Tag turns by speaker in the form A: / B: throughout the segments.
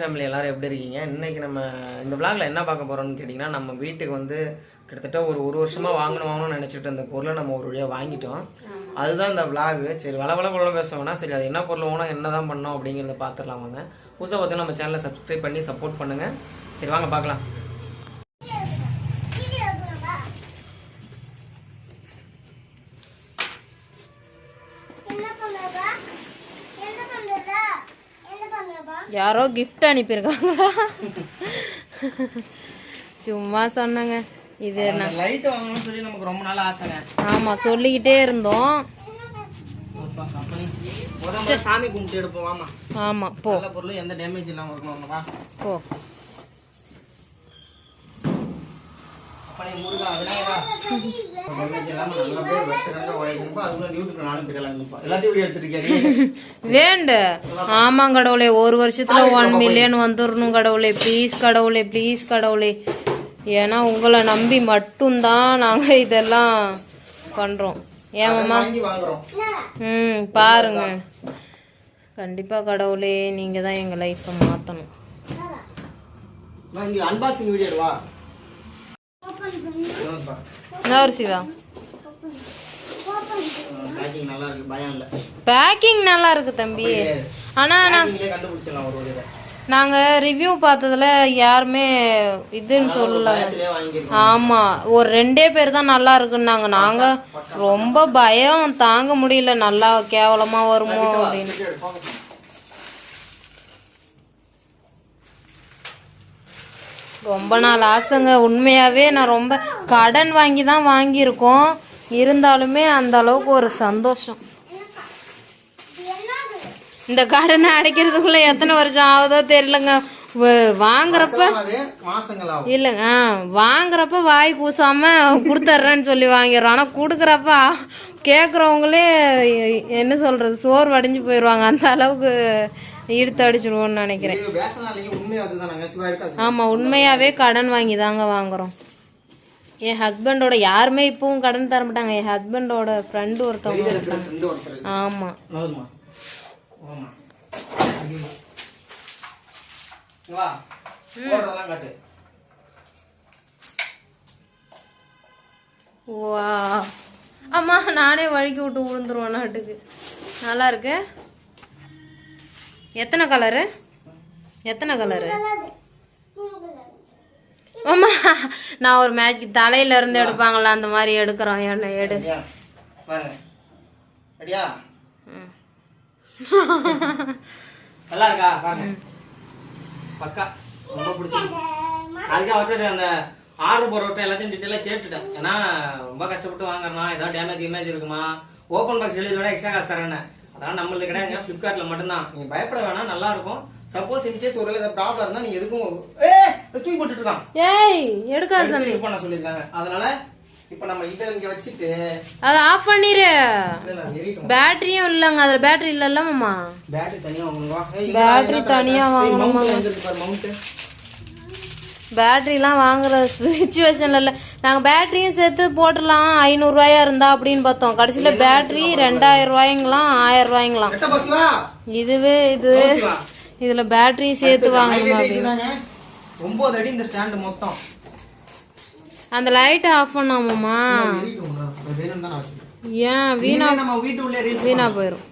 A: Family எல்லாரும் எப்படி இருக்கீங்க? இன்னைக்கு நம்ம இந்த vlogல என்ன பார்க்க போறோம்னு கேட்டிங்கன்னா நம்ம வீட்டுக்கு வந்து கிட்டத்தட்ட ஒரு ஒரு வருஷமா வாங்கணும் வாங்கணும்னு நினைச்சிட்டு இருந்த பொருளை நம்ம ஒரு வழியாக வாங்கிட்டோம். அதுதான் இந்த vlog. சரி வள வள வள பேசுவோம்னா சரி அது என்ன பொருள் வாங்கினா என்ன தான் பண்ணோம் அப்படிங்கிறத பார்த்துடலாம் வாங்க புதுசாக பார்த்தீங்கன்னா நம்ம சேனலை சப்ஸ்கிரைப் பண்ணி சப்போர்ட் பண்ணுங்க சரி வாங்க பார்க்கலாம்
B: யாரோ gift அனுப்பியிருக்காங்களா? சும்மா சொன்னாங்க. இது
A: லைட் வாங்கணும்னு சொல்லி நமக்கு ரொம்ப நாள் ஆசைங்க.
B: ஆமா சொல்லிக்கிட்டே இருந்தோம்.
A: சாமி கும்பிட்டு எடுப்போம் வாமா
B: ஆமா போ.
A: நல்ல பொருள் எந்த டேமேஜ் இல்லாம இருக்கணும்
B: போ.
A: அப்பனே முருகா விநாயகா. டேமேஜ் இல்லாம நல்லபடியா வருஷம் உழைக்கணும் அதுக்குள்ள யூடியூப்ல நானும் போயிடலாம் எல்லாத்தையும் வீடியோ எடுத்துருக்கேன்
B: வேண்டு. ஆமா கடவுளே ஒரு வருஷத்துல ஒன் மில்லியன் வந்துடணும் கடவுளே. ப்ளீஸ் கடவுளே ப்ளீஸ் கடவுளே. ஏன்னா உங்களை நம்பி மட்டும்தான் நாங்க இதெல்லாம் பண்றோம். ஏமாம்மா ம் பாருங்க. கண்டிப்பா கடவுளே நீங்க தான் எங்க லைஃப்பை மாத்தணும்.
A: வாங்கி அன்பாக்சிங் வீடியோ
B: ஒரு சிவா.
A: பேக்கிங் நல்லா இருக்கு.
B: தம்பி. ஆனா நான்
A: பேக்கிங்லயே கண்டுபிடிச்சிடலாம் ஒரு வழியில.
B: நாங்க ரிவ்யூ பார்த்ததுல யாருமே இதுன்னு சொல்லல.
A: பயத்திலே வாங்கிருக்கோம்
B: ஆமா ஒரு ரெண்டே பேர் தான் நல்லா இருக்குன்னாங்க. நாங்க ரொம்ப பயம் தாங்க முடியல. நல்லா கேவலமா வருமோ அப்படின்னு. ரொம்ப நாள் ஆசைங்க. உண்மையாவே நான் ரொம்ப கடன் வாங்கி தான் வாங்கியிருக்கோம். இருந்தாலுமே அந்த அளவுக்கு ஒரு சந்தோஷம். இந்த கடனை அடைக்கிறதுக்குள்ள எத்தனை வருஷம் ஆகுதோ தெரியலங்க. வாங்குறப்ப இல்லைங்க. ஆ, வாங்குறப்ப வாய் கூசாம கொடுத்துட்றேன்னு சொல்லி வாங்கிடுறோம். ஆனால் கொடுக்குறப்ப கேட்குறவங்களே என்ன சொல்றது சோறு வடிஞ்சு போயிடுவாங்க. அந்த அளவுக்கு இழுத்து அடிச்சிடுவோம்னு நினைக்கிறேன். ஆமாம் உண்மையாகவே கடன் வாங்கி தாங்க வாங்குறோம். என் ஹஸ்பண்டோட யாருமே இப்பவும் கடன் தர மாட்டாங்க. என் ஹஸ்பண்டோட ஃப்ரெண்டு ஒருத்தவங்க ஆமாம்
A: வா.
B: அம்மா நானே வழுக்கி விட்டு விழுந்துருவேன் நாட்டுக்கு. நல்லா இருக்கு? எத்தனை கலரு? எத்தனை கலரு? அம்மா நான் ஒரு மேட்ச் தலையில இருந்து எடுப்பாங்களா அந்த மாதிரி எடுக்கிறோம். என்ன எடு.
A: நல்லா இருக்கா? பாருங்க பக்கா. ரொம்ப பிடிச்சிருக்கு. அதுக்கு அவர்கிட்ட அந்த ஆர்டர் போறவர்கிட்ட எல்லாத்தையும் டீட்டெயிலாக கேட்டுட்டேன். ஏன்னா ரொம்ப கஷ்டப்பட்டு வாங்குறேன்னா ஏதாவது டேமேஜ் இமேஜ் இருக்குமா? ஓப்பன் பாக்ஸ் டெலிவரி எக்ஸ்ட்ரா காசு தரேன்னு. அதெல்லாம் நம்மளுக்கு கிடையாதுங்க. ஃப்ளிப்கார்ட்ல மட்டும்தான். நீங்க பயப்பட வேணாம் நல்லா இருக்கும் சப்போஸ் இன்கேஸ் ஒரு ஏதாவது ப்ராப்ளம் இருந்தா நீங்க எதுக்கும் ஏ தூக்கி போட்டுட்டு இருக்கான்
B: ஏய் எடுக்காது
A: இது பண்ண சொல்லியிருக்காங்க. அதனால இப்ப நம்ம இதை இங்க வச்சுட்டு
B: அதை ஆஃப் பண்ணிரு.
A: இல்ல, இல்ல,
B: பேட்டரியும் இல்லைங்க. அதில் பேட்டரி இல்லைல்லம்மா
A: பேட்டரி தனியா வாங்கணும் வா ஏய்,
B: Battery தனியா வாங்கணுமா?
A: மவுண்ட்
B: பேட்டரிலாம் வாங்குற சுச்சுவேஷன்ல இல்லை. நாங்கள் பேட்டரியும் சேர்த்து போட்டுடலாம். ஐநூறுரூவாயா இருந்தா அப்படின்னு பார்த்தோம். கடைசியில் பேட்டரி ரெண்டாயிரம் ரூபாய்ங்களாம் ஆயிரம் ரூபாய்ங்களாம். இதுவே இது இதில் பேட்டரி சேர்த்து வாங்கணும் அந்த லைட்டை ஆஃப் பண்ணாமம்மா. ஏன் வீணா
A: இனிமே நம்ம வீட்டு உள்ளே reels
B: வீணா. போயிடும்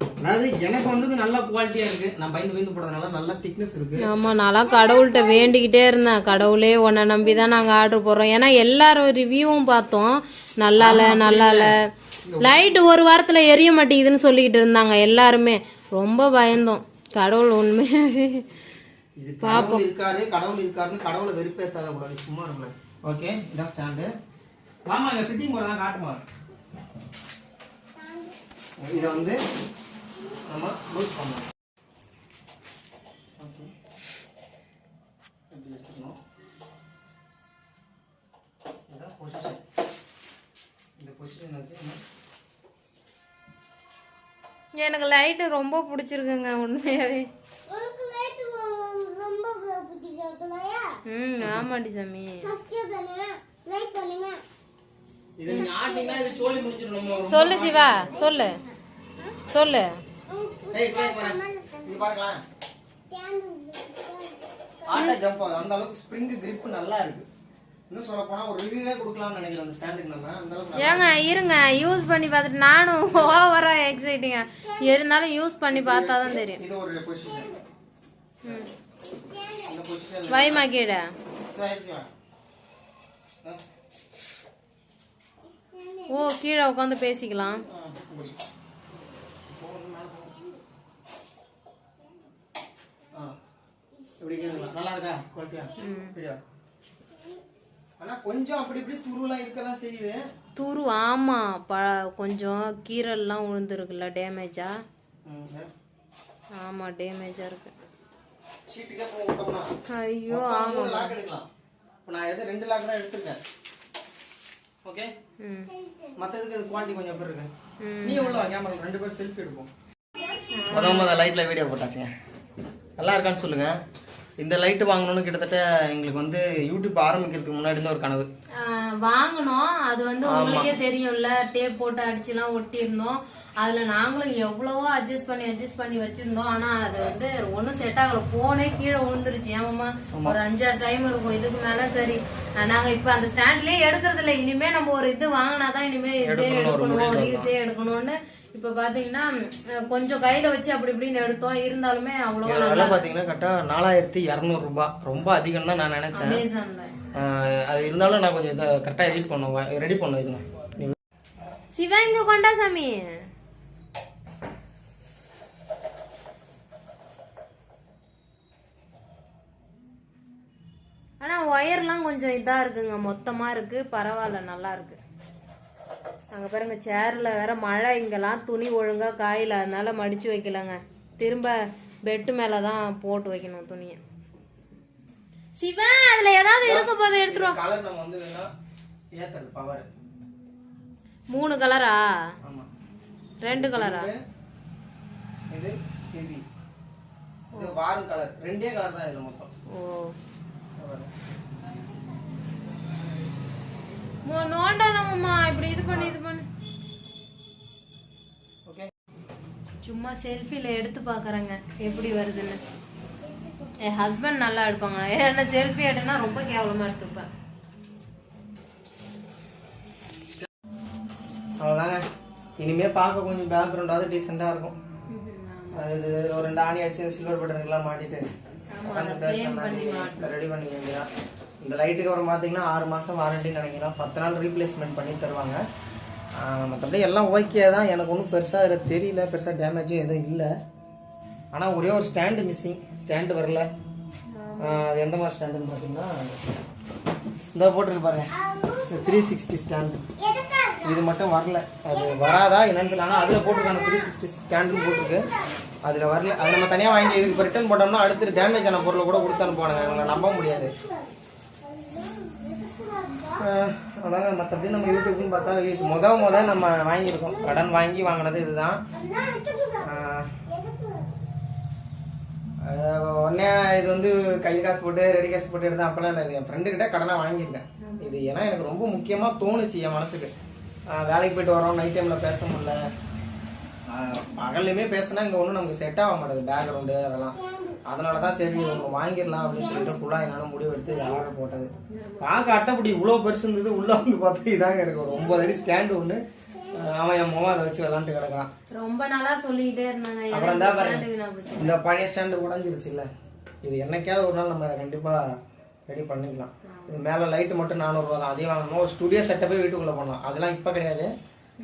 A: அதாவது எனக்கு வந்தது நல்ல குவாலிட்டியா இருக்கு. நான் பயந்து பயந்து போடுறதுனால நல்ல திக்னஸ் இருக்கு.
B: ஆமா நான்லாம் கடவுள்கிட்ட வேண்டிக்கிட்டே இருந்தேன். கடவுளே உன்னை நம்பி தான் நாங்கள் ஆர்டர் போடுறோம். ஏன்னா எல்லாரும் ரிவ்யூவும் பார்த்தோம். நல்லா இல்லை நல்லா இல்லை லைட் ஒரு வாரத்தில் எரிய மாட்டேங்குதுன்னு சொல்லிக்கிட்டு இருந்தாங்க எல்லாருமே. ரொம்ப பயந்தோம். கடவுள் உண்மையாவே
A: இது கடவுள் இருக்காரு கடவுள் இருக்காருன்னு கடவுளை வெறுப்பேத்தாத கூடாது சும்மா இருக்கக்கூடாது ஓகே இதான் ஸ்டாண்டு வாமா ஃபிட்டிங் போறதா காட்டுமா? இதை வந்து நம்ம லூஸ் பண்ணலாம் ஓகே இப்படி எடுத்துக்கணும் இதான் பொசிஷன் இந்த பொசிஷன் வச்சு நம்ம
B: எனக்கு லைட்டு ரொம்ப பிடிச்சிருக்குங்க உண்மையாவே. ம் ஆமாடி சாமி. சொல்லு சிவா சொல்லு. சொல்லு.
A: ஏய், இங்க பாரு. இங்க பாருங்களேன் ஆட்டா ஜம்ப் ஆகுது. அந்த அளவுக்கு ஸ்ப்ரிங் grip நல்லா இருக்கு. இன்னும் சொல்ல போனா ஒரு ரிவ்யூவே கொடுக்கலாம்னு நினைக்கிறேன் அந்த ஸ்டாண்டுக்கு நம்ம. அந்த அளவுக்கு நல்லா-
B: ஏங்க இருங்க. யூஸ் பண்ணி பார்த்துட்டு நானும் ஓவரா எக்ஸைட்டிங்க இருந்தாலும் யூஸ் பண்ணி பார்த்தா தான் தெரியும்.
A: இது ஒரு பொசிஷன்
B: ம்.
A: இந்த பொசிஷன்
B: வைமா கீழே ஓ கீழே உட்காந்து பேசிக்கலாம்.
A: இப்படி கேளுங்களா நல்லா இருக்கா? குவாலிட்டியா இப்படியா? ஆனா கொஞ்சம் அப்படி இப்படி துருவெல்லாம் இருக்கதான் செய்யுது.
B: துரு ஆமா. ப கொஞ்சம் கீரல்லாம் விழுந்துருக்குல்ல டேமேஜா? ஆமா டேமேஜா இருக்கு. ஐயோ
A: லாக் எடுக்கலாம். இப்போ நான் எது ரெண்டு லாக் தான் எடுத்திருக்கேன். ஓகே?
B: ம்.
A: மற்றதுக்கு இது குவாலிட்டி கொஞ்சம் எப்படி இருக்கு.
B: ம்.
A: நீ உள்ள கேமரா ரெண்டு பேரும் செல்ஃபி எடுப்போம். முத முத லைட்ல வீடியோ போட்டாச்சுங்க. நல்லா இருக்கான்னு சொல்லுங்க. இந்த லைட் வாங்கணும்னு கிட்டத்தட்ட எங்களுக்கு வந்து யூடியூப் ஆரம்பிக்கிறதுக்கு முன்னாடி இருந்த ஒரு கனவு.
B: ஆஹ் வாங்கினோம். அது வந்து உங்களுக்கே தெரியும்ல. டேப் போட்டு அடிச்சுலாம் ஒட்டி இருந்தோம் அதுல நாங்களும் எவ்வளவோ அட்ஜஸ்ட் பண்ணி அட்ஜஸ்ட் பண்ணி வச்சிருந்தோம். ஆனா அது வந்து ஒண்ணும் செட் ஆகல. போனே கீழே விழுந்துருச்சு. ஏமாமா ஒரு அஞ்சாறு டைம் இருக்கும். இதுக்கு மேல சரி. நாங்க இப்ப அந்த ஸ்டாண்ட்லயே எடுக்கிறது இல்ல இனிமே நம்ம ஒரு இது வாங்கினாதான் இனிமே இதே எடுக்கணும். ரீல்ஸே எடுக்கணும்னு இப்ப பாத்தீங்கன்னா கொஞ்சம் கையில வச்சு அப்படி இப்படின்னு எடுத்தோம். இருந்தாலுமே அவ்வளவா
A: இதோட விலை பார்த்தீங்கன்னா கரெக்டாக நாலாயிரத்தி இரநூறுபா ரொம்ப அதிகம் தான் நான் நினைச்சேன். அது இருந்தாலும் நான் கொஞ்சம் இதை கரெக்டாக எடிட் பண்ணுவேன். ரெடி பண்ணுவேன் இதுங்க
B: சிவா இங்க கொண்டா சாமி ஆனா ஒயர்லாம் கொஞ்சம் இதா இருக்குங்க. மொத்தமா இருக்கு. பரவாயில்ல நல்லா இருக்கு. அங்க பாருங்க சேர்ல வேற மழை இங்கெல்லாம் துணி ஒழுங்கா காயில அதனால மடிச்சு வைக்கலங்க. திரும்ப பெட்டு மேலதான் போட்டு வைக்கணும் துணியை. சிவா அதுல ஏதாவது இருக்க போது எடுத்துருவோம் மூணு கலரா ரெண்டு கலரா
A: இது ஹெவி இது வாரம் கலர் ரெண்டே கலர் தான் இதுல மொத்தம்.
B: ஓ. நோண்டாதம்மா இப்படி இது பண்ணு இது பண்ணு.
A: ஓகே
B: சும்மா செல்ஃபில எடுத்து பாக்குறேங்க எப்படி வருதுன்னு. என் ஹஸ்பண்ட் நல்லா எடுப்பாங்க என்ன செல்ஃபி எடுனா ரொம்ப கேவலமா எடுத்துப்பேன்.
A: அவ்வளோதாங்க இனிமே பார்க்க கொஞ்சம் பேக்ரவுண்டாவது டீசெண்டாக இருக்கும். அது ஒரு ரெண்டு ஆணி அடிச்சு சில்வர் பட்டனுக்குலாம் மாட்டிட்டு. ரெடி பண்ணி வேண்டியதான் இந்த லைட்டுக்கு அப்புறம் பார்த்தீங்கன்னா ஆறு மாதம் வாரண்டி நினைக்கிறேன் பத்து நாள் ரீப்ளேஸ்மெண்ட் பண்ணி தருவாங்க. மற்றபடி எல்லாம் ஓகே தான். எனக்கு ஒன்றும் பெருசாக இதில் தெரியல பெருசாக டேமேஜும் எதுவும் இல்லை. ஆனால் ஒரே ஒரு ஸ்டாண்டு மிஸ்ஸிங் ஸ்டாண்டு வரல. அது எந்த மாதிரி ஸ்டாண்டுன்னு பார்த்தீங்கன்னா இந்த போட்டுருக்கு பாருங்க. த்ரீ சிக்ஸ்டி ஸ்டாண்டு இது மட்டும் வரல. அது வராதா என்னன்னு ஆனால் அதில் போட்டிருக்காங்க த்ரீ சிக்ஸ்டி ஸ்டாண்டுன்னு போட்டிருக்கு. அதில் வரல. அது நம்ம தனியாக வாங்கி இதுக்கு இப்போ ரிட்டர்ன் போட்டோம்னா அடுத்து டேமேஜ் ஆன பொருளை கூட கொடுத்து அனுப்புவானுங்க. இவங்களை நம்ப முடியாது. அதனால் மற்றபடி நம்ம யூடியூப்னு பார்த்தா முத முத நம்ம வாங்கியிருக்கோம். கடன் வாங்கி வாங்கினது இதுதான். உடனே இது வந்து கை காசு போட்டு ரெடி காசு போட்டு எடுத்தேன். அப்பெல்லாம் இல்லை என் ஃப்ரெண்டுக்கிட்ட கடனை வாங்கியிருக்கேன். இது ஏன்னா எனக்கு ரொம்ப முக்கியமாக தோணுச்சு என் மனசுக்கு. வேலைக்கு போயிட்டு வரோம் நைட் டைமில் பேச முடியல. பகல்லையுமே பேசினா இங்கே ஒன்றும் நமக்கு செட் ஆக மாட்டேது பேக்ரவுண்டு அதெல்லாம். அதனால தான் சரி ஒன்று வாங்கிடலாம் அப்படின்னு சொல்லிட்டு ஃபுல்லாக என்னால் முடிவு எடுத்து ஆர்டர் போட்டது. பார்க்க அட்டைப்படி இவ்வளோ பெருசு இருந்தது உள்ளே வந்து பார்த்தா இதாங்க எனக்கு ஒரு ஒன்பது அடி ஸ்டாண்டு ஒன்று அவன் என் மோகம் அதை வச்சு விளாண்டு கிடக்குறான்.
B: ரொம்ப நாளா சொல்லிக்கிட்டே இருந்தாங்க.
A: அப்புறம் தான் பாருங்க. இந்த பழைய ஸ்டாண்டு உடஞ்சிருச்சு இல்ல இது என்னைக்காவது ஒரு நாள் நம்ம கண்டிப்பா ரெடி பண்ணிக்கலாம். இது மேல லைட் மட்டும் நானூறுவா தான். அதையும் வாங்கணும்? ஒரு ஸ்டுடியோ செட்டப்பே வீட்டுக்குள்ள பண்ணலாம் அதெல்லாம் இப்ப கிடையாது.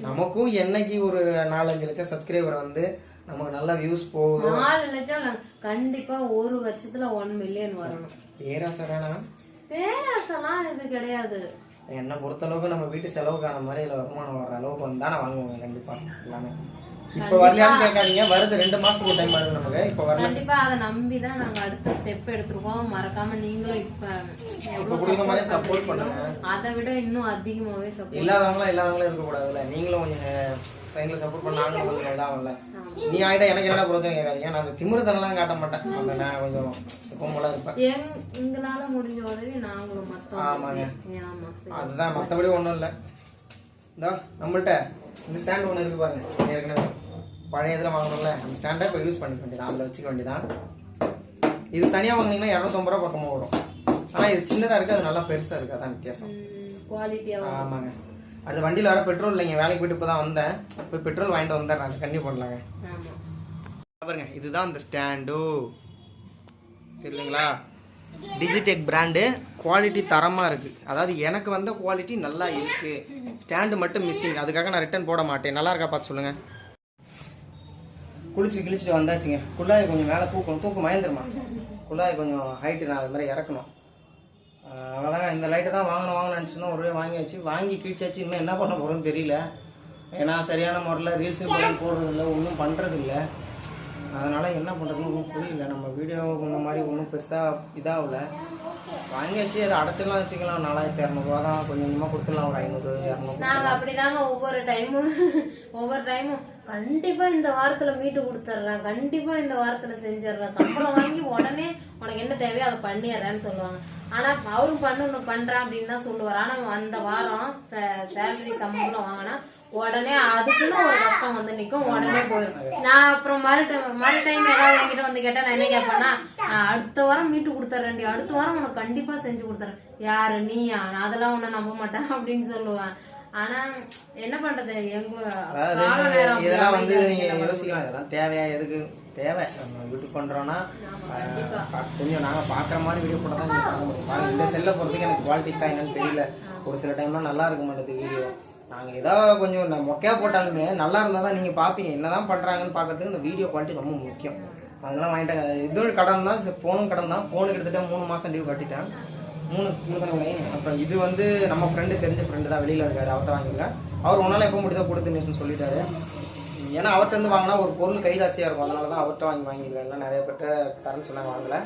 A: நமக்கும் என்னைக்கு ஒரு நாலஞ்சு லட்சம் சப்ஸ்கிரைபர் வந்து நமக்கு நல்ல வியூஸ் போகுது?
B: நாலு லட்சம் கண்டிப்பா ஒரு வருஷத்துல ஒன் மில்லியன் வரணும்.
A: பேராசை வேணாம்
B: இது கிடையாது.
A: என்னை பொறுத்தளவுக்கு நம்ம வீட்டு செலவுக்கான மாதிரி இதுல வருமானம் வர அளவுக்கு வந்தா நான் வாங்குவேன் கண்டிப்பா. எல்லாமே. இப்ப வரலையான்னு கேட்காதீங்க. வருது. ரெண்டு மாசத்துக்கு ஒரு டைம் வருது நமக்கு. இப்ப வரல.
B: கண்டிப்பா. அதை நம்பி தான் நாங்க அடுத்த ஸ்டெப் எடுத்திருக்கோம். மறக்காம நீங்களும் இப்ப
A: இப்ப கொடுக்குற மாதிரி சப்போர்ட் பண்ணுங்க.
B: அதை விட இன்னும் அதிகமாவே சப்போர்ட்
A: இல்லாதவங்களும் இல்லாதவங்களும் இருக்கக்கூடாதுல்ல. நீங்களும் கொஞ்சம் சைடில் சப்போர்ட் பண்ண நாங்களும் கொஞ்சம் இதாகல நீ ஆகிட்டா எனக்கு என்ன பிரச்சனை கேட்காதீங்க. நான் அந்த திமிருத்தனெல்லாம் காட்ட மாட்டேன். அந்த நான் கொஞ்சம் போல இருப்பேன்.
B: எங் எங்களால முடிஞ்ச உதவி நாங்களும் மத்தவங்க
A: ஆமாங்க. அதுதான் மற்றபடி ஒன்றும் இல்லை. இந்தா நம்மள்ட்ட இந்த ஸ்டாண்ட் ஒன்று இருக்கு பாருங்க. ஏற்கனவே. பழைய இதில் வாங்கணும்ல. அந்த ஸ்டாண்டை இப்போ யூஸ் பண்ணிக்க வேண்டியதான் அதில் வச்சுக்க வேண்டியதான் இது தனியாக வாங்கினீங்கன்னா இரநூத்தம்பது ரூபா பக்கமாக வரும். ஆனால் இது சின்னதாக இருக்குது அது நல்லா பெருசாக இருக்குது அதான் வித்தியாசம்.
B: குவாலிட்டியா
A: ஆமாங்க. அது வண்டியில் வர பெட்ரோல் இல்லைங்க. வேலைக்கு போயிட்டு இப்போ தான் வந்தேன். இப்போ பெட்ரோல் வாங்கிட்டு வந்துடுறேன் கண்டிப்பாக பண்ணலாங்க
B: ஆமா.
A: பாருங்க இதுதான் இந்த ஸ்டாண்டு தெரியுங்களா டிஜிடெக் பிராண்டு குவாலிட்டி தரமாக இருக்குது அதாவது எனக்கு வந்த குவாலிட்டி நல்லா இருக்குது ஸ்டாண்டு மட்டும் மிஸ்ஸிங் அதுக்காக நான் ரிட்டர்ன் போட மாட்டேன். நல்லா இருக்கா பார்த்து சொல்லுங்கள் குளிச்சு கிழிச்சிட்டு வந்தாச்சுங்க. குள்ளாய் கொஞ்சம் மேலே தூக்கணும். தூக்கம் மயந்துருமா குள்ளாய் கொஞ்சம் ஹைட்டு நான் அது மாதிரி இறக்கணும். ஆஹ் அவ்வளோதாங்க இந்த லைட்டை தான் வாங்கணும் வாங்கணும்னு நினச்சிருந்தோம். ஒரு வாங்கி வச்சு வாங்கி கிழிச்சாச்சு. இன்னும் என்ன பண்ண போகிறோம்னு தெரியல. ஏன்னா சரியான முறையில் ரீல்ஸும் போடுறதில்ல ஒன்றும் பண்ணுறதில்லை அதனால் என்ன பண்ணுறதுன்னு ஒன்றும் புரியல. நம்ம வீடியோ இந்த மாதிரி ஒன்றும் பெருசாக இதாகல. வாங்கியாச்சு அதை அடைச்சிடலாம் வச்சுக்கலாம். நாலாயிரத்தி இரநூறுவா தான் கொஞ்சம் கொஞ்சமாக கொடுத்துடலாம். ஒரு ஐநூறு இரநூறு
B: நாங்க அப்படிதாங்க ஒவ்வொரு டைமும் ஒவ்வொரு டைமும் கண்டிப்பாக இந்த வாரத்தில் மீட்டு கொடுத்துட்றேன். கண்டிப்பாக இந்த வாரத்தில் செஞ்சிடுறேன். சம்பளம் வாங்கி உடனே உனக்கு என்ன தேவையோ அதை பண்ணிடுறேன்னு சொல்லுவாங்க. ஆனால் அவரும் பண்ணு ஒன்று பண்ணுறான் அப்படின்னு தான் சொல்லுவார். ஆனால் அந்த வாரம் சேலரி சம்பளம் வாங்கினா உடனே அதுக்குன்னு ஒரு கஷ்டம் வந்து நிக்கும் உடனே போயிடும் நான் அப்புறம் மறு மறு டைம் ஏதாவது என்கிட்ட வந்து கேட்டா நான் என்ன கேட்பேன்னா "நான் அடுத்த வாரம் மீட்டு கொடுத்துறேன்டி அடுத்த வாரம் உனக்கு கண்டிப்பா செஞ்சு கொடுத்துறேன். யாரு நீயா? நான் அதெல்லாம் உன்னை நம்ப மாட்டேன் அப்படின்னு சொல்லுவேன். ஆனா என்ன பண்றது? எங்களுக்கு
A: இதெல்லாம் வந்து
B: அப்படி
A: நீங்க
B: என்ன பண்றது?
A: யோசிக்கலாம். இதெல்லாம் தேவையா எதுக்கு? தேவை. நம்ம யூடியூப் பண்றோம்னா கொஞ்சம் நாங்க பாக்குற மாதிரி வீடியோ போட தான் நீங்க பார்க்க முடியும். பாருங்க, இந்த செல்லை எனக்கு குவாலிட்டி என்னன்னு தெரியல. ஒரு சில டைம்லாம் நல்லா இருக்க மாட்டேது வீடியோ. நாங்கள் ஏதோ கொஞ்சம் மொக்கையாக போட்டாலுமே நல்லா இருந்தால் தான் நீங்கள் பார்ப்பீங்க என்ன தான் பண்ணுறாங்கன்னு பார்க்கறதுக்கு இந்த வீடியோ குவாலிட்டி ரொம்ப முக்கியம். அதெல்லாம் வாங்கிட்டாங்க இதுவும் கடன் தான் ஃபோனும் கடன் தான். ஃபோனு கிட்டத்தட்ட மூணு மாதம் டியூ கட்டிட்டேன். மூணு மூணு கணக்கு அப்புறம் இது வந்து நம்ம ஃப்ரெண்டு தெரிஞ்ச ஃப்ரெண்டு தான் வெளியில் இருக்காரு. அவர்கிட்ட வாங்கியிருக்கேன். அவர் ஒன்றால் எப்போ முடியுதோ கொடுத்துன்னு சொல்லிட்டாரு. ஏன்னா அவர்கிட்ட இருந்து வாங்கினா ஒரு பொருள் கைராசியா இருக்கும். அதனால தான் அவர்கிட்ட வாங்கி வாங்கியிருக்கேன். எல்லாம் நிறைய பேர்ட்ட தரேன்னு சொன்னாங்க வாங்கல.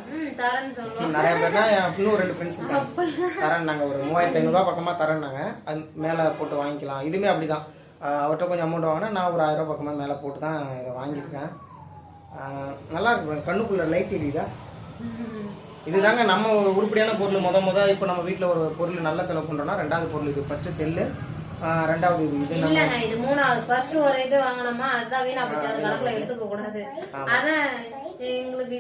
A: நிறைய பேர்னா என் இன்னும் ரெண்டு ஃப்ரெண்ட்ஸ் இருக்காங்க. தரேன் நாங்கள் ஒரு மூவாயிரத்தி ஐநூறுரூவா பக்கமாக தரேன் நாங்கள் அது மேலே போட்டு வாங்கிக்கலாம். இதுவுமே அப்படிதான். ஆஹ் அவர்கிட்ட கொஞ்சம் அமௌண்ட் வாங்கினா நான் ஒரு ஆயிரம் ரூபாய் பக்கமாக மேலே போட்டு தான் இதை வாங்கியிருக்கேன். நல்லா இருக்கு கண்ணுக்குள்ள லைட் எரியுதா? இதுதாங்க நம்ம ஒரு உருப்படியான பொருள். முத முத இப்போ நம்ம வீட்டில் ஒரு பொருள் நல்ல செலவு பண்ணுறோம்னா ரெண்டாவது பொருள் இது. ஃபர்ஸ்ட் செல்லு. ரெண்டாவது இது
B: இல்லங்க இது மூணாவது. ஃபர்ஸ்ட் ஒரு இது வாங்கினோமா அதுதான் வீணா போச்சு அது கணக்குல எடுத்துக்க கூடாது. ஆனா எங்களுக்கு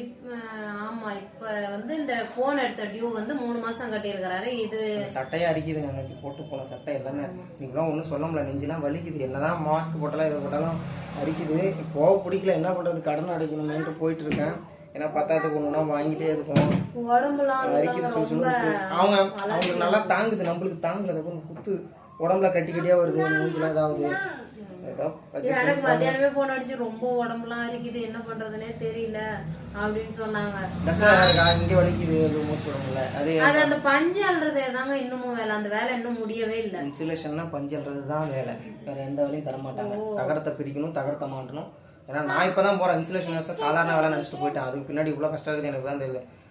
B: ஆமா இப்ப வந்து இந்த போன் எடுத்த டியூ வந்து மூணு மாசம் கட்டியிருக்கிறாரு. இது
A: சட்டையே அரிக்குதுங்க நேற்று போட்டு போன சட்டை எல்லாமே. நீங்களாம் ஒன்றும் சொல்ல முடியல. நெஞ்செல்லாம் வலிக்குது. என்னதான் மாஸ்க் போட்டாலும் இதை போட்டாலும் அரிக்குது. போக பிடிக்கல. என்ன பண்றது? கடன் அடைக்கணுமேன்ட்டு போயிட்டு இருக்கேன் ஏன்னா பத்தாயிரத்துக்கு ஒன்றுனா வாங்கிட்டே இருக்கோம்.
B: உடம்புலாம்
A: அரிக்குது அவங்க அவங்களுக்கு நல்லா தாங்குது. நம்மளுக்கு தாங்கல அதை கொஞ்சம் குத்து. உடம்புல கட்டி கட்டியா வருது மூஞ்சில ஏதாவது
B: எனக்கு மத்தியானமே போன் அடிச்சு ரொம்ப உடம்புலாம் அரிக்குது என்ன பண்றதுனே தெரியல அப்படின்னு சொன்னாங்க.
A: இங்கே வலிக்குது விடமுடியல அது
B: அது அந்த பஞ்சு அல்றது தாங்க இன்னமும் வேலை. அந்த வேலை இன்னும் முடியவே இல்ல.
A: இன்சுலேஷன்னா பஞ்சல்றது தான் வேலை. வேற எந்த வேலையும் தர மாட்டாங்க. தகரத்தை பிரிக்கணும் தகரத்தை மாட்டணும். ஏன்னா நான் இப்போ தான் போகிறேன் இன்சுலேஷன் சாதாரண வேலை நினச்சிட்டு போயிட்டேன். அதுக்கு பின்னாடி இவ்வளோ கஷ்டம் இருக்குது எனக்கு தான்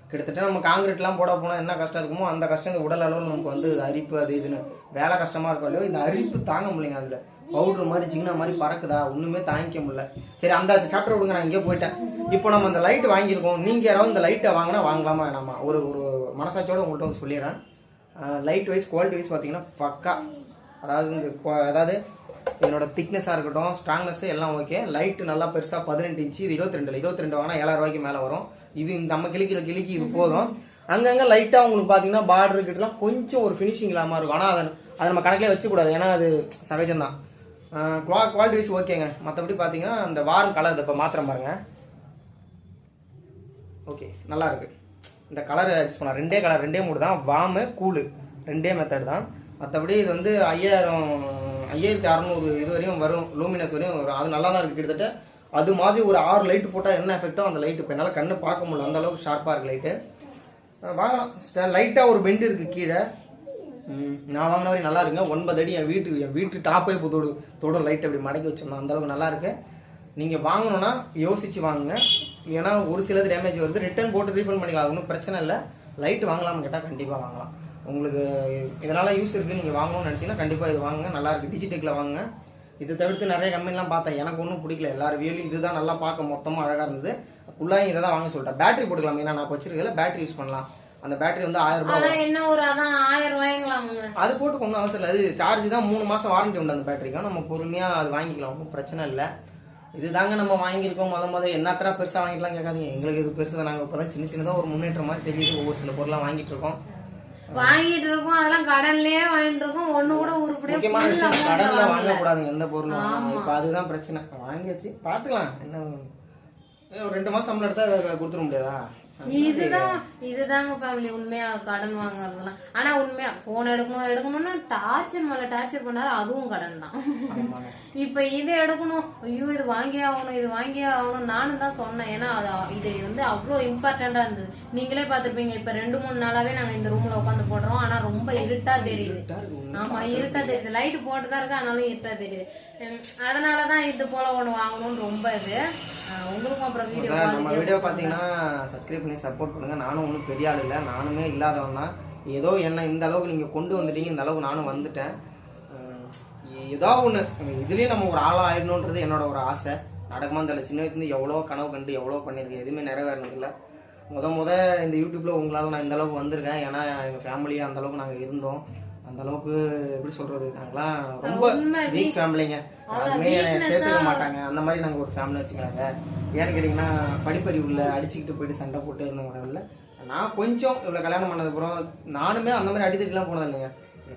A: கிட்டத்தட்ட நம்ம காங்கிரீட்லாம் போட போனால் என்ன கஷ்டம் இருக்குமோ அந்த கஷ்டம் இந்த உடல் அளவில் நமக்கு வந்து அரிப்பு அது இதுன்னு வேலை கஷ்டமாக இருக்கும் இல்லையோ இந்த அரிப்பு தாங்க முடியலைங்க அதில். பவுடர் மாதிரி சின்ன மாதிரி பறக்குதா? ஒன்றுமே தாங்கிக்க முடியல. சரி அந்த சாப்டர் விடுங்க நான் இங்கே போயிட்டேன். இப்போ நம்ம அந்த லைட் வாங்கியிருக்கோம். நீங்கள் யாராவது இந்த லைட்டை வாங்கினா வாங்கலாமா வேணாமா? ஒரு ஒரு மனசாட்சியோட உங்கள்கிட்ட வந்து சொல்லிடுறேன். லைட் வைஸ் குவாலிட்டி வைஸ் பார்த்தீங்கன்னா பக்கா. அதாவது இந்த அதாவது என்னோட திக்னஸாக இருக்கட்டும் ஸ்ட்ராங்னஸ் எல்லாம் ஓகே லைட்டு நல்லா பெருசாக பதினெட்டு இன்ச்சு இது இருபத்தி ரெண்டு இருபத்தி ரெண்டு வாங்கினா ஏழாயிரம் ரூபாய்க்கு மேலே வரும். இது இந்த நம்ம கிளிக்கிற கிளிக்கு இது போதும். அங்கங்கே லைட்டாக உங்களுக்கு பார்த்தீங்கன்னா பார்டர் கிட்டலாம் கொஞ்சம் ஒரு ஃபினிஷிங் இல்லாமல் இருக்கும். ஆனால் அதை அதை நம்ம கணக்கிலே வச்சுக்கூடாது. ஏன்னா அது சகஜம்தான். குவா குவாலிட்டி வைஸ் ஓகேங்க. மற்றபடி பார்த்தீங்கன்னா அந்த வாரம் கலர் இப்போ மாத்திரம் பாருங்க. ஓகே நல்லா இருக்கு. இந்த கலர் அட்ஜஸ்ட் பண்ணலாம். ரெண்டே கலர் ரெண்டே மூடு தான். வாமு கூலு ரெண்டே மெத்தட் தான். மற்றபடி இது வந்து ஐயாயிரம் ஐயாயிரத்தி அறநூறு இது வரையும் வரும். லூமினஸ் வரையும் வரும். அது நல்லா தான் இருக்குது கிட்டத்தட்ட அது மாதிரி ஒரு ஆறு லைட் போட்டால் என்ன எஃபெக்டோ அந்த லைட் இப்போ என்னால் கண்ணு பார்க்க முடியல. அந்த அளவுக்கு ஷார்ப்பாக இருக்கு லைட்டு வாங்கலாம். லைட்டாக ஒரு பெண்டு இருக்குது கீழே. நான் வாங்கின வரையும் நல்லா இருக்குங்க. ஒன்பது அடி என் வீட்டு என் வீட்டு டாப்பே இப்போ தொடு தொடும் லைட் அப்படி மடக்கி வச்சிருந்தோம் அந்த அளவுக்கு நல்லா இருக்கு. நீங்கள் வாங்கணும்னா யோசிச்சு வாங்குங்க. ஏன்னா ஒரு சிலது டேமேஜ் வருது. ரிட்டர்ன் போட்டு ரீஃபண்ட் பண்ணிக்கலாம். ஒன்றும் பிரச்சனை இல்லை. லைட் வாங்கலாம்னு கேட்டால் கண்டிப்பாக வாங்கலாம். உங்களுக்கு இதனால யூஸ் இருக்குது நீங்கள் வாங்கணும்னு நினச்சிங்கன்னா கண்டிப்பாக இது வாங்குங்க. நல்லா இருக்கு. டிஜிடெக்கில் வாங்குங்க. இது தவிர்த்து நிறைய கம்பெனிலாம் பார்த்தேன். எனக்கு ஒன்றும் பிடிக்கல. எல்லா ரிவியூலையும் இதுதான் நல்லா பார்க்க மொத்தமாக அழகாக இருந்தது. ஃபுல்லாக இதை தான் வாங்க சொல்லிட்டேன். பேட்டரி போட்டுக்கலாம் ஏன்னா நான் வச்சிருக்கல பேட்டரி யூஸ் பண்ணலாம். அந்த பேட்டரி வந்து ஆயிரம் ரூபாய்
B: என்ன ஒரு அதான் ஆயிரம் ரூபாய்ங்களாமுங்க
A: அது போட்டு ஒன்றும் அவசரம் இல்லை. அது சார்ஜ் தான் மூணு மாதம் வாரண்டி உண்டு அந்த பேட்டரிக்கும் நம்ம பொறுமையாக அது வாங்கிக்கலாம். ஒன்றும் பிரச்சனை இல்லை. இதுதாங்க நம்ம வாங்கியிருக்கோம். முத முத என்னத்தரா பெருசா வாங்கிக்கலாம் கேட்காதீங்க. எங்களுக்கு இது பெருசு தான். நாங்கள் இப்போதான் சின்ன சின்னதாக ஒரு முன்னேற்றம் மாதிரி தெரியுது. ஒவ்வொரு சில பொருளாக வாங்கிட்டு இருக்கோம்.
B: வாங்கிட்டு இருக்கோம் அதெல்லாம் கடன்லயே வாங்கிட்டு இருக்கோம் ஒண்ணு கூட உருப்படியா
A: முக்கியமான விஷயம் கடன்ல
B: வாங்கல.
A: வாங்கக்கூடாதுங்க எந்த பொருளும் இப்போ அதுதான் பிரச்சனை. வாங்கியாச்சு. பார்த்துக்கலாம் என்ன ஒரு ரெண்டு மாசம் சம்பளம் எடுத்தா கொடுத்துட முடியாதா?
B: இதுதான் இதுதாங்க ஃபேமிலி உண்மையா கடன் வாங்குறதுலாம். ஆனா உண்மையா போன் எடுக்கணும் எடுக்கணும்னு டார்ச்சர் மேல டார்ச்சர் பண்ணாரு அதுவும் கடன் தான் இப்ப இது எடுக்கணும். ஐயோ இது வாங்கியே ஆகணும் இது வாங்கியே ஆகணும் நானும் தான் சொன்னேன். ஏன்னா அது இது வந்து அவ்வளோ இம்பார்ட்டண்டா இருந்தது. நீங்களே பார்த்திருப்பீங்க இப்ப ரெண்டு மூணு நாளாவே நாங்க இந்த ரூம்ல உட்காந்து போடுறோம். ஆனா ரொம்ப இருட்டா தெரியுது. ஆமா இருட்டா தெரியுது. லைட் போட்டுதான் இருக்கு ஆனாலும் இருட்டா தெரியுது. அதனாலதான் இது போல ஒண்ணு வாங்கணும்னு ரொம்ப இது. உங்களுக்கும் அப்புறம் வீடியோ
A: நம்ம வீடியோ பார்த்தீங்கன்னா சப்ஸ்கிரைப் பண்ணி சப்போர்ட் பண்ணுங்க. நானும் ஒன்றும் பெரிய ஆள் இல்லை. நானுமே இல்லாதவன் தான். ஏதோ என்ன இந்த அளவுக்கு நீங்கள் கொண்டு வந்துட்டீங்க இந்த அளவுக்கு நானும் வந்துட்டேன். ஏதோ ஒன்று இதுலேயும் நம்ம ஒரு ஆளாக ஆயிடணுன்றது என்னோட ஒரு ஆசை. நடக்குமா தெரியல சின்ன வயசுலேருந்து எவ்வளோ கனவு கண்டு எவ்வளோ பண்ணியிருக்கேன். எதுவுமே நிறைவேறினதில்ல. முத முத இந்த யூடியூப்ல உங்களால் நான் இந்த அளவுக்கு வந்திருக்கேன். ஏன்னா எங்கள் அந்த அளவுக்கு நாங்கள் இருந்தோம். அந்த அளவுக்கு எப்படி சொல்றது நாங்களாம் ரொம்ப வீக் ஃபேமிலிங்க யாருமே சேர்த்துக்க மாட்டாங்க. அந்த மாதிரி நாங்கள் ஒரு ஃபேமிலி வச்சுக்கிறாங்க ஏன்னு கேட்டிங்கன்னா படிப்பறிவு இல்லை அடிச்சுக்கிட்டு போயிட்டு சண்டை போட்டு இருந்தவங்க இல்லை நான் கொஞ்சம் இவ்வளோ கல்யாணம் பண்ணதுக்கப்புறம் நானுமே அந்த மாதிரி அடித்தடிலாம் போனது இல்லைங்க.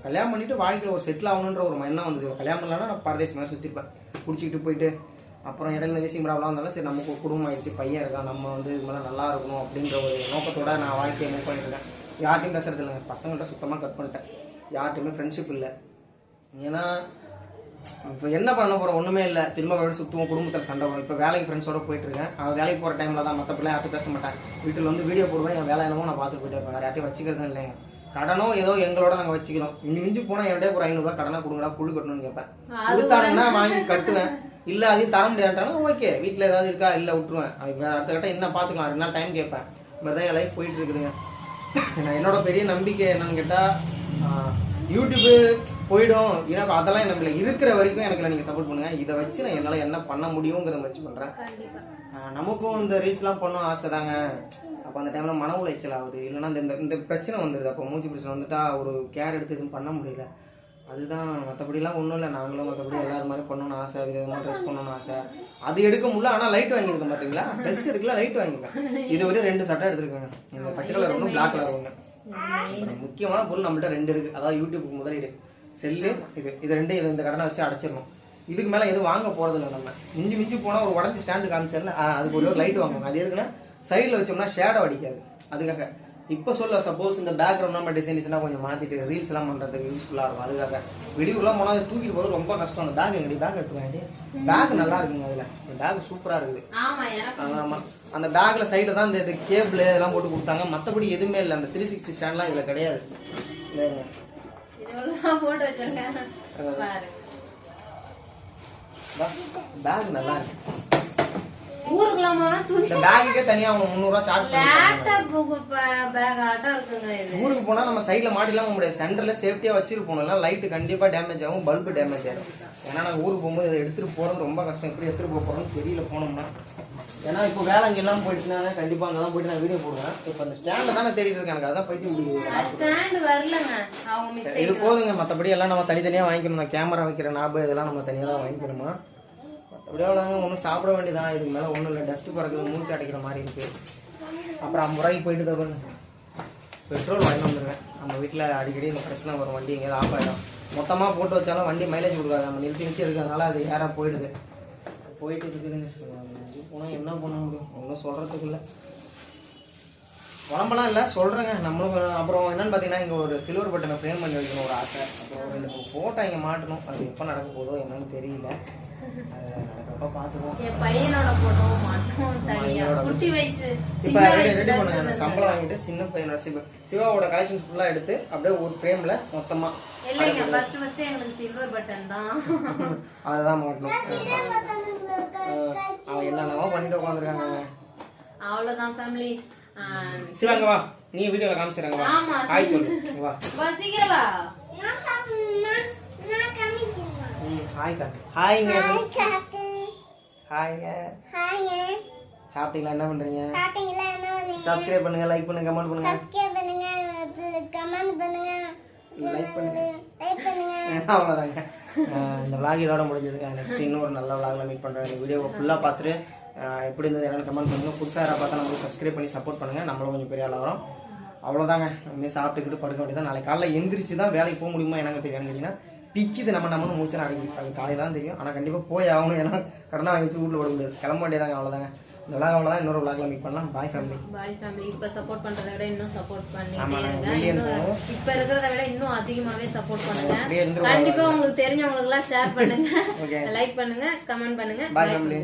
A: கல்யாணம் பண்ணிட்டு வாழ்க்கையில் ஒரு செட்டில் ஆகணுன்ற ஒரு எண்ணம் வந்தது. கல்யாணம் பண்ணலன்னா நான் பரதேசி மாதிரி சுற்றிருப்பேன் குடிச்சிக்கிட்டு போயிட்டு அப்புறம் இடையில விஷயம் ப்ராப்ளம் இருந்தாலும் சரி நமக்கு குடும்பம் ஆயிடுச்சு பையன் இருக்கான் நம்ம வந்து இது மேலே நல்லா இருக்கணும் அப்படின்ற ஒரு நோக்கத்தோட நான் வாழ்க்கையை மூவ் பண்ணிட்டு இருக்கேன். யார்ட்டையும் பேசுறது இல்லைங்க. பசங்கள்ட்ட சுத்தமாக கட் பண்ணிட்டேன். யார்ட்டையுமே ஃப்ரெண்ட்ஷிப் இல்லை. ஏன்னா இப்போ என்ன பண்ண போறோம்? ஒண்ணுமே இல்லை. திரும்ப வீடு சுத்துவோம் குடும்பத்தில் சண்டை வரும் இப்போ வேலைக்கு ஃப்ரெண்ட்ஸோட போயிட்டு இருக்கேன். அவன் வேலைக்கு போற டைம்ல தான் மற்ற பிள்ளை யார்ட்டும் பேச மாட்டேன் வீட்டில் வந்து வீடியோ போடுவேன் என் வேலை என்னமோ நான் பார்த்துட்டு போயிட்டு இருப்பேன். யார்ட்டையும் வச்சுக்கிறதும் இல்லைங்க. கடனோ ஏதோ எங்களோட நாங்கள் வச்சுக்கிறோம். மிஞ்சி மிஞ்சி போனால் என்னடே ஒரு ஐநூறுபா கடனா கொடுங்கடா குழு கட்டணும்னு கேட்பேன். கொடுத்தானுங்கன்னா வாங்கி கட்டுவேன். இல்ல அதையும் தர முடியாட்டாலும் ஓகே வீட்டில் ஏதாவது இருக்கா? இல்லை விட்டுருவேன். அது வேற அடுத்த கட்ட என்ன பார்த்துக்கலாம் ரெண்டு நாள் டைம் கேட்பேன். மாதிரி தான் என் லைஃப் போயிட்டு இருக்குதுங்க நான் என்னோட பெரிய நம்பிக்கை என்னன்னு கேட்டா ஆஹ், யூடியூப்பு போயிடும். ஏன்னா அதெல்லாம் எனக்கு இருக்கிற வரைக்கும் எனக்கு நீங்க சப்போர்ட் பண்ணுங்க. இதை வச்சு நான் என்னால என்ன பண்ண முடியுங்கிறத முயற்சி
B: கண்டிப்பா.
A: ஆஹ், நமக்கும் இந்த ரீல்ஸ்லாம் பண்ணணும் ஆசை தாங்க. அப்போ அந்த டைம்ல மன உளைச்சல் ஆகுது. இல்லைன்னா இந்த இந்த- இந்த பிரச்சனை வந்துடுது அப்போ மூச்சு பிரச்சனை வந்துட்டா ஒரு கேர் எடுத்து எதுவும் பண்ண முடியல. அதுதான் மற்றபடிலாம் ஒன்றும் இல்லை. நாங்களும் மற்றபடி எல்லாரும் மாதிரி பண்ணணும்னு ஆசை. விதமாக ட்ரெஸ் பண்ணணும்னு ஆசை. அது எடுக்க முடியல ஆனால் லைட் வாங்கியிருக்கேன் பார்த்தீங்களா ட்ரெஸ் எடுக்கல லைட் வாங்கியிருக்கேன் இது வரையும் ரெண்டு சட்டை எடுத்திருக்கேங்க. இந்த பச்சை கலர் ஒன்று பிளாக் கலர் ஒன்று முக்கியமான பொருள் நம்மள்ட்ட ரெண்டு இருக்கு. அதாவது யூடியூப்புக்கு முதலீடு செல்லு இது. இது ரெண்டு இது இந்த கடனை வச்சு அடைச்சிடணும். இதுக்கு மேல எதுவும் வாங்க போறது இல்லை நம்ம. மிஞ்சி மிஞ்சி போனா ஒரு உடஞ்சி ஸ்டாண்டு காமிச்சல அதுக்கு ஒரு லைட் வாங்குவாங்க. அது எதுக்குன்னா சைடுல வச்சோம்னா ஷேடோ அடிக்காது. அதுக்காக. இப்போ சொல்ல சப்போஸ் இந்த பேக்ரவுண்ட் நம்ம டிசைன் டிசைனாக கொஞ்சம் மாத்திட்டு ரீல்ஸ் எல்லாம் பண்றதுக்கு யூஸ்ஃபுல்லா இருக்கும். அதுக்காக வெளியூர்லாம் போனா அதை தூக்கிட்டு போகிறது ரொம்ப கஷ்டம். அந்த பேக் எங்கடி? பேக் எடுத்துக்காண்டி பேக் நல்லா இருக்குங்க அதுல. இந்த பேக் சூப்பரா இருக்குது.
B: ஆமா எனக்கு
A: ஆமா அந்த பேக்ல சைடுல தான் இந்த கேபிள் இதெல்லாம் போட்டு கொடுத்தாங்க. மத்தபடி எதுவுமே இல்லை. அந்த த்ரீ சிக்ஸ்டி ஸ்டாண்ட்லாம் இதுல கிடையாது. பேக் நல்லா இருக்கு.
B: ஊருக்குலாம் போனா துணி
A: இந்த பேக்குக்கே தனியா அவங்க முந்நூறுவா சார்ஜ்
B: லேப்டாப் பேக் ஆட்டம் இருக்குங்க இது.
A: ஊருக்கு போனா நம்ம சைடுல மாட்டிலாம் முடியாது. சென்டர்ல சேஃப்டியா வச்சிட்டு போகணும் லைட் கண்டிப்பா டேமேஜ் ஆகும் பல்பு டேமேஜ் ஆகும் ஏன்னா நாங்க ஊருக்கு போகும்போது இதை எடுத்துட்டு போறது ரொம்ப கஷ்டம். எப்படி எடுத்துட்டு போக போறோம்னு தெரியல போனோம்னா. ஏன்னா இப்போ வேலை எல்லாம் போயிடுச்சுன்னா கண்டிப்பா அங்கதான் போயிட்டு நான் வீடியோ போடுவேன். இப்போ அந்த ஸ்டாண்டை தானே தேடிட்டு இருக்கேன் எனக்கு அதான் முடியுது
B: ஸ்டாண்ட் வரலங்க. அவங்க மிஸ்டேக்
A: இது போதுங்க. மற்றபடி எல்லாம் நம்ம தனித்தனியாக வாங்கிக்கணும். நான் கேமரா வைக்கிற நாபு இதெல்லாம் நம்ம தனியாக தான் வாங்கிக்கணுமா? மற்றபடி அவ்வளோதாங்க ஒன்றும் சாப்பிட வேண்டியதான் இதுக்கு மேலே ஒன்றும் இல்லை. டஸ்ட்டு பறக்குது மூச்சு அடைக்கிற மாதிரி இருக்குது அப்புறம் ஐம்பது போயிட்டு தருவேன் பெட்ரோல் வாங்கி வந்துடுவேன் நம்ம வீட்டில் அடிக்கடி இந்த பிரச்சனை வரும். வண்டி எங்கேயாவது ஆஃப் ஆகிடும் மொத்தமாக போட்டு வச்சாலும் வண்டி மைலேஜ் கொடுக்காது. நம்ம நிறுத்தி நிறுத்தி இருக்கிறதுனால அது ஏற போயிடுது. போயிட்டு இருக்குதுங்க. போனால் என்ன பண்ண முடியும்? ஒன்றும் சொல்கிறதுக்கு இல்லை. உடம்பெல்லாம் இல்லை. சொல்கிறேங்க நம்மளும் அப்புறம் என்னென்னு பார்த்தீங்கன்னா இங்கே ஒரு சில்வர் பட்டனை ஃப்ரேம் பண்ணி வைக்கணும் ஒரு ஆசை. அப்புறம் ரெண்டு ஃபோட்டோ இங்கே மாட்டணும். அது எப்போ நடக்க போதோ என்னன்னு தெரியல. பார்த்துக்குவோம்
B: என் பையனோட போட்டோவும் மாட்டோம் தனியா.
A: என்னோட
B: குட்டி வயசு சின்ன
A: ரெடி பண்ணுங்க. சம்பளம் வாங்கிட்டு சின்ன பையனோட சிவ சிவாவோட கலெக்ஷன் ஃபுல்லாக எடுத்து அப்படியே ஒரு ஃப்ரேமில் மொத்தமாக
B: இல்லைங்க ஃபர்ஸ்ட் ஃபர்ஸ்ட் எங்களுக்கு சில்வர் பட்டன் தான்.
A: அதுதான் மாட்டணும் அவன் என்னென்னவோ பண்ணிட்டு உட்காந்துருக்காங்க.
B: அவ்வளவுதான் ஃபேமிலி
A: சிவாங்க வா. நீ வீடியோவில் காமிச்சிடுறாங்க வா. ஹாய் சொல்லு. இங்க வா.
B: வா சீக்கிரம் வா.
A: ம் ஹாய் ஹாய்ங்க ஹாய்ங்க சாப்பிட்டீங்களா? என்ன பண்றீங்க? சப்ஸ்கிரைப் பண்ணுங்க? லைக் பண்ணுங்க கமெண்ட் பண்ணுங்க
C: கமெண்ட் பண்ணுங்க.
A: லைக் பண்ணுங்க.
C: லைக் பண்ணுங்க.
A: இந்த இதோட முடிஞ்சதுங்க. நெக்ஸ்ட் இன்னொரு நல்ல விளாக்ல மீட் பண்றேன். இந்த வீடியோவை ஃபுல்லா பார்த்துட்டு அஹ் எப்படி இருந்தது என்னன்னு கமெண்ட் பண்ணுங்க. புதுசாக யாராவது பார்த்தா நம்மளுக்கு சப்ஸ்கிரைப் பண்ணி சப்போர்ட் பண்ணுங்க. நம்மளும் கொஞ்சம் பெரிய ஆள் வரோம் அவ்வளோதாங்க இனிமேல் சாப்பிட்டுக்கிட்டு படுக்க வேண்டியதான் நாளைக்கு காலைல எந்திரிச்சு தான் வேலைக்கு போக முடியுமா என்னங்க தெரியும் கேட்டீங்கன்னா பிக்குது நம்ம நம்ம மூச்சு அடங்கி அது காலையில தான் தெரியும். ஆனால் கண்டிப்பாக போய் ஆகணும். ஏன்னா கடனாக வாங்கி வச்சு வீட்டில் பட முடியாது. கிளம்ப வேண்டியதாங்க அவ்வளோதாங்க இந்த விளாக் அவ்வளோதான் இன்னொரு விளாக்ல மீட் பண்ணலாம். பாய் ஃபேமிலி
B: பாய் ஃபேமிலி இப்ப சப்போர்ட் பண்றதை விட இன்னும் சப்போர்ட் பண்ணிட்டே. இப்ப இருக்கிறத விட இன்னும் அதிகமாவே சப்போர்ட் பண்ணுங்க.
A: அப்படியே இருந்துருவாங்க.
B: கண்டிப்பா உங்களுக்கு தெரிஞ்சவங்களுக்கு எல்லாம் ஷேர் பண்ணுங்க. லைக் பண்ணுங்க. கமெண்ட் பண்ணுங்க
A: பாய் ஃபேமிலி.